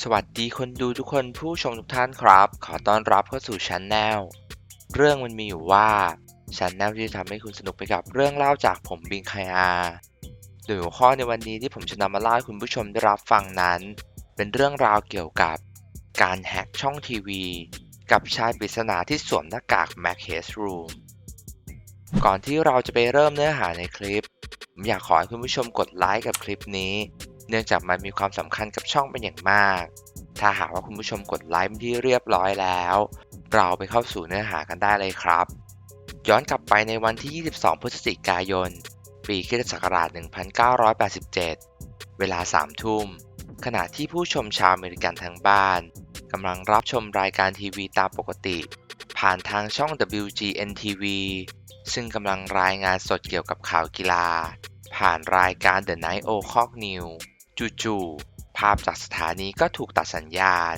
สวัสดีคนดูทุกคนผู้ชมทุกท่านครับ ขอต้อนรับเข้าสู่ชันแนลเรื่องมันมีอยู่ว่าชันแนลที่จะทำให้คุณสนุกไปกับเรื่องเล่าจากผมบิงไคอาโดยหัวข้อในวันนี้ที่ผมจะนำมาเล่าให้คุณผู้ชมได้รับฟังนั้น เป็นเรื่องราวเกี่ยวกับ การแฮกช่องทีวี กับชายปริศนาที่สวมหน้ากาก Mac Headroom ก่อนที่เราจะไปเริ่มเนื้อหาในคลิป ผมอยากขอให้คุณผู้ชมกดไลค์กับคลิปนี้ เนื่องจากมันมีความสำคัญกับช่องเป็นอย่างมาก ถ้าหากว่าคุณผู้ชมกดไลค์เป็นที่เรียบร้อยแล้ว เราไปเข้าสู่เนื้อหากันได้เลยครับ ย้อนกลับไปในวันที่ 22 พฤศจิกายน ปีคศ1987 เวลา 3 ทุ่ม ขณะที่ผู้ชมชาวอเมริกันทั้งบ้านกำลังรับชมรายการทีวีตามปกติ ผ่านทางช่อง WGN TV ซึ่งกำลังรายงานสดเกี่ยวกับข่าวกีฬา ผ่านรายการ The Night O'Clock News จู่ๆภาพจากสถานีก็ถูกตัดสัญญาณ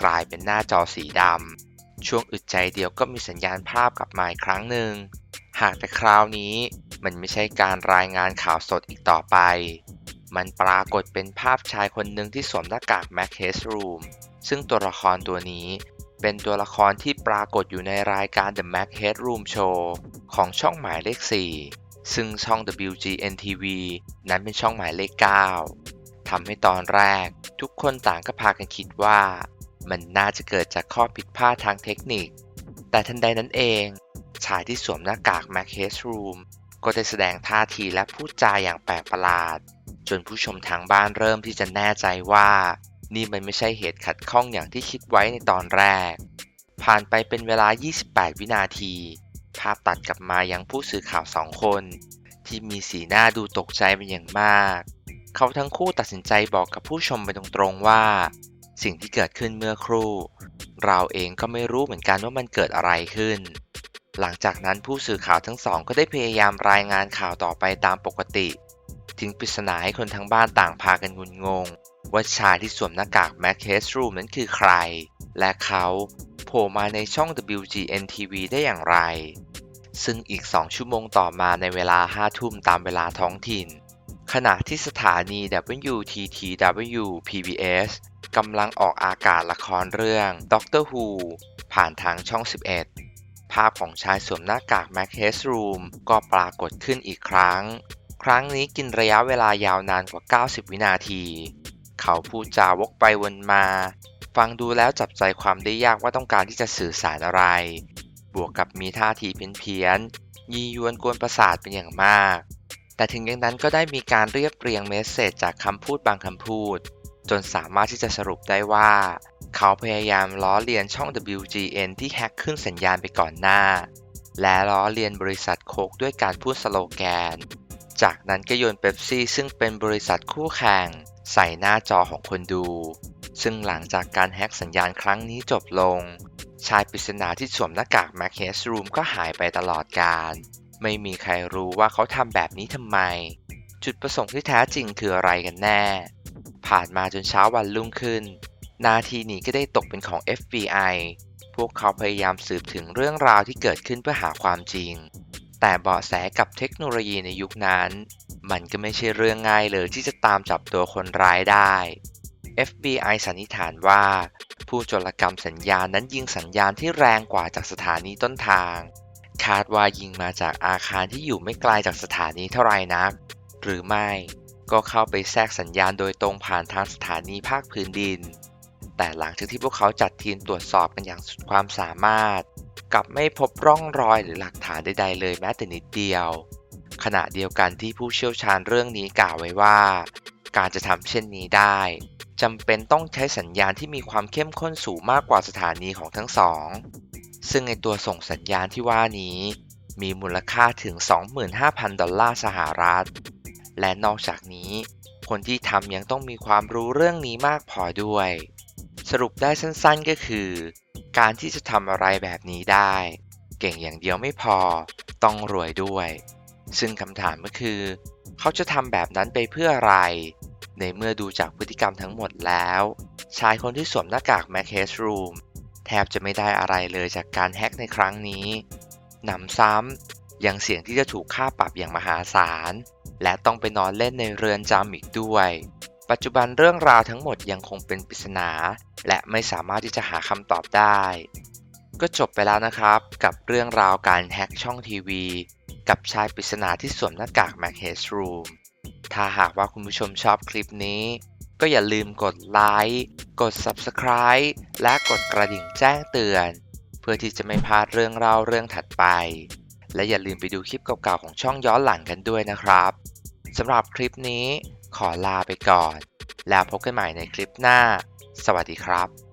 กลายเป็นหน้าจอสีดำช่วงอึดใจเดียวก็มีสัญญาณภาพกลับมาอีกครั้งหนึ่ง หากแต่คราวนี้มันไม่ใช่การรายงานข่าวสดอีกต่อไป มันปรากฏเป็นภาพชายคนหนึ่งที่สวมหน้ากาก Mac Headroom ซึ่งตัวละครตัวนี้เป็นตัวละครที่ปรากฏอยู่ในรายการ The Mac Headroom Show ของช่องหมายเลข 4 ซึ่งช่อง WGN TV นั้นเป็นช่องหมายเลข 9 ทำให้ตอนแรก ทุกคนต่างก็พากันคิดว่า มันน่าจะเกิดจากข้อผิดพลาดทางเทคนิค แต่ทันใดนั้นเอง ชายที่สวมหน้ากาก Mac Headroom ก็ได้แสดงท่าทีและพูดจาอย่างแปลกประหลาด จนผู้ชมทางบ้านเริ่มที่จะแน่ใจว่า นี่มันไม่ใช่เหตุขัดข้องอย่างที่คิดไว้ในตอนแรก ผ่านไปเป็นเวลา 28 วินาที ภาพตัดกลับมายังผู้สื่อข่าวสองคน ที่มีสีหน้าดูตกใจเป็นอย่างมาก เขาทั้งคู่ตัดสินใจบอกกับผู้ชมไปตรงๆว่า สิ่งที่เกิดขึ้นเมื่อครู่ เราเองก็ไม่รู้เหมือนกันว่ามันเกิดอะไรขึ้น หลังจากนั้นผู้สื่อข่าวทั้งสองก็ได้พยายามรายงานข่าวต่อไปตามปกติทิ้งปริศนาให้คนทั้งบ้านต่างพากันงุนงง ว่าชายที่สวมหน้ากาก Mac Headroom นั้นคือใคร และเขาโผล่มาในช่อง WGN TV ได้อย่างไร ซึ่งอีก 2 ชั่วโมงต่อมาในเวลา 5 ทุ่มตามเวลาท้องถิ่น ขณะที่สถานี WTTW PBS กำลังออกอากาศละครเรื่อง Doctor Who ผ่านทางช่อง 11 ภาพของชายสวมหน้ากาก Mac Headroom ก็ปรากฏขึ้นอีกครั้ง ครั้งนี้กินระยะเวลายาวนานกว่า 90 วินาที เขาพูดจาวกไปวนมา ฟังดูแล้วจับใจความได้ยากว่าต้องการที่จะสื่อสารอะไร บวกกับมีท่าทีเพี้ยนๆยียวนกวนประสาทเป็นอย่างมาก แต่ถึงอย่างนั้นก็ได้มีการเรียบเรียงเมสเซจจากคำพูดบางคำพูด จนสามารถที่จะสรุปได้ว่า เขาพยายามล้อเลียนช่อง WGN ที่แฮ็กขึ้นสัญญาณไปก่อนหน้า และล้อเลียนบริษัทโคกด้วยการพูดสโลแกน จากนั้นก็โยนเบปซี่ซึ่งเป็นบริษัทคู่แข่งใส่หน้าจอของคนดู ซึ่งหลังจากการแฮ็กสัญญาณครั้งนี้จบลง ชายปริศนาที่สวมหน้ากาก Mac Headroom ก็หายไปตลอดกาล ไม่มีใครรู้ว่าเขาทำแบบนี้ทำไม จุดประสงค์ที่แท้จริงคืออะไรกันแน่ ผ่านมาจนเช้าวันรุ่งขึ้น นาทีนี้ก็ได้ตกเป็นของ FBI พวกเขาพยายามสืบถึงเรื่องราวที่เกิดขึ้นเพื่อหาความจริง แต่เบาะแสกับเทคโนโลยีในยุคนั้น มันก็ไม่ใช่เรื่องง่ายเลยที่จะตามจับตัวคนร้ายได้ FBI สันนิษฐานว่า ผู้โจรกรรมสัญญาณนั้นยิงสัญญาณที่แรงกว่าจากสถานีต้นทาง คาดว่ายิงมาจากอาคารที่อยู่ไม่ไกลจากสถานีเท่าไรนัก หรือไม่ก็เข้าไปแทรกสัญญาณโดยตรงผ่านทางสถานีภาคพื้นดิน แต่หลังจากที่พวกเขาจัดทีมตรวจสอบกันอย่างสุดความสามารถ กลับไม่พบร่องรอยหรือหลักฐานใดๆเลยแม้แต่นิดเดียว ขณะเดียวกันที่ผู้เชี่ยวชาญเรื่องนี้กล่าวไว้ว่า การจะทำเช่นนี้ได้จำเป็นต้องใช้สัญญาณที่มีความเข้มข้นสูงมากกว่าสถานีของทั้งสอง ซึ่งในตัวส่งสัญญาณที่ว่านี้ มีมูลค่าถึง 25,000 ดอลลาร์สหรัฐ และนอกจากนี้ คนที่ทำยังต้องมีความรู้เรื่องนี้มากพอด้วย สรุปได้สั้นๆก็คือ การที่จะทำอะไรแบบนี้ได้ เก่งอย่างเดียวไม่พอ ต้องรวยด้วย ซึ่งคำถามก็คือ เขาจะทำแบบนั้นไปเพื่ออะไร ในเมื่อดูจากพฤติกรรมทั้งหมดแล้ว ชายคนที่สวมหน้ากาก Mac Headroom แทบจะไม่ได้อะไรเลยจากการแฮ็กในครั้งนี้หนำซ้ำยังเสี่ยงที่จะถูกค่าปรับอย่างมหาศาล และต้องไปนอนเล่นในเรือนจำอีกด้วย ปัจจุบันเรื่องราวทั้งหมดยังคงเป็นปริศนา และไม่สามารถที่จะหาคำตอบได้ ก็จบไปแล้วนะครับกับเรื่องราวการแฮ็กช่องทีวี กับชายปริศนาที่สวมหน้ากาก Mac Headroom ถ้าหากว่าคุณผู้ชมชอบคลิปนี้ ก็อย่าลืมกดไลค์ กด Subscribe และกดกระดิ่งแจ้งเตือน เพื่อที่จะไม่พลาดเรื่องเล่าเรื่องถัดไป และอย่าลืมไปดูคลิปเก่าๆของช่องย้อนหลังกันด้วยนะครับสำหรับคลิปนี้ขอลาไปก่อน แล้วพบกันใหม่ในคลิปหน้า สวัสดีครับ